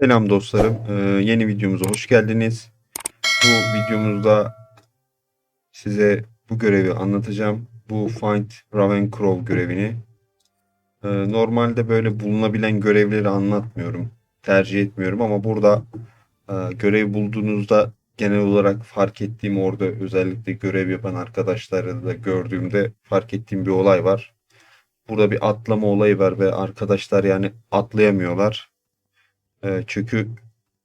Selam dostlarım. Ee, yeni videomuza hoş geldiniz. Bu videomuzda size bu görevi anlatacağım. Bu Find Ravenclaw görevini. Ee, normalde böyle bulunabilen görevleri anlatmıyorum. Tercih etmiyorum ama burada e, görev bulduğunuzda genel olarak fark ettiğim orada özellikle görev yapan arkadaşları da gördüğümde fark ettiğim bir olay var. Burada bir atlama olayı var ve arkadaşlar yani atlayamıyorlar. Ee, çünkü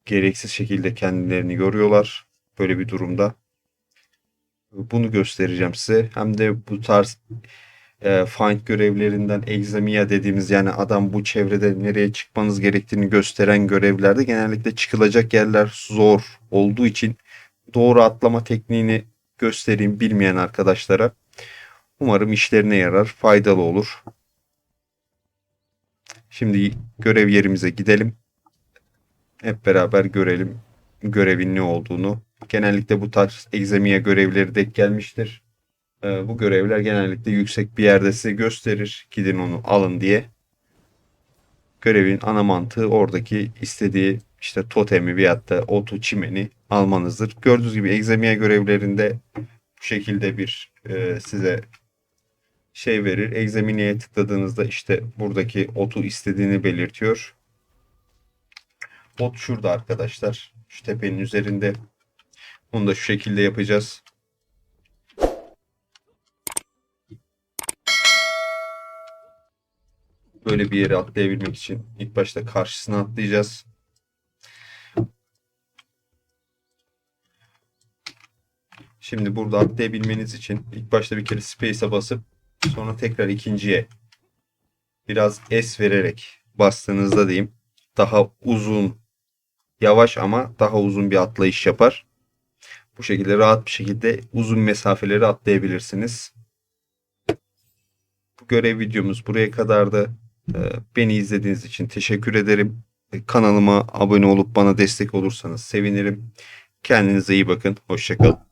gereksiz şekilde kendilerini yoruyorlar böyle bir durumda. Bunu göstereceğim size. Hem de bu tarz e, find görevlerinden examia dediğimiz yani adam bu çevrede nereye çıkmanız gerektiğini gösteren görevlerde genellikle çıkılacak yerler zor olduğu için doğru atlama tekniğini göstereyim bilmeyen arkadaşlara. Umarım işlerine yarar, faydalı olur. Şimdi görev yerimize gidelim. Hep beraber görelim görevin ne olduğunu. Genellikle bu tarz egzamiye görevleri denk gelmiştir. Ee, bu görevler genellikle yüksek bir yerde size gösterir. Gidin onu alın diye. Görevin ana mantığı oradaki istediği işte totemi veyahut da otu çimeni almanızdır. Gördüğünüz gibi egzamiye görevlerinde bu şekilde bir e, size şey verir. Examine'ye tıkladığınızda işte buradaki otu istediğini belirtiyor. Ot şurada arkadaşlar. Şu tepenin üzerinde. Onu da şu şekilde yapacağız. Böyle bir yere atlayabilmek için ilk başta karşısına atlayacağız. Şimdi burada atlayabilmeniz için ilk başta bir kere space'e basıp sonra tekrar ikinciye biraz es vererek bastığınızda diyeyim daha uzun yavaş ama daha uzun bir atlayış yapar. Bu şekilde rahat bir şekilde uzun mesafeleri atlayabilirsiniz. Bu görev videomuz buraya kadardı. Ee, Beni izlediğiniz için teşekkür ederim. Ee, Kanalıma abone olup bana destek olursanız sevinirim. Kendinize iyi bakın. Hoşçakalın.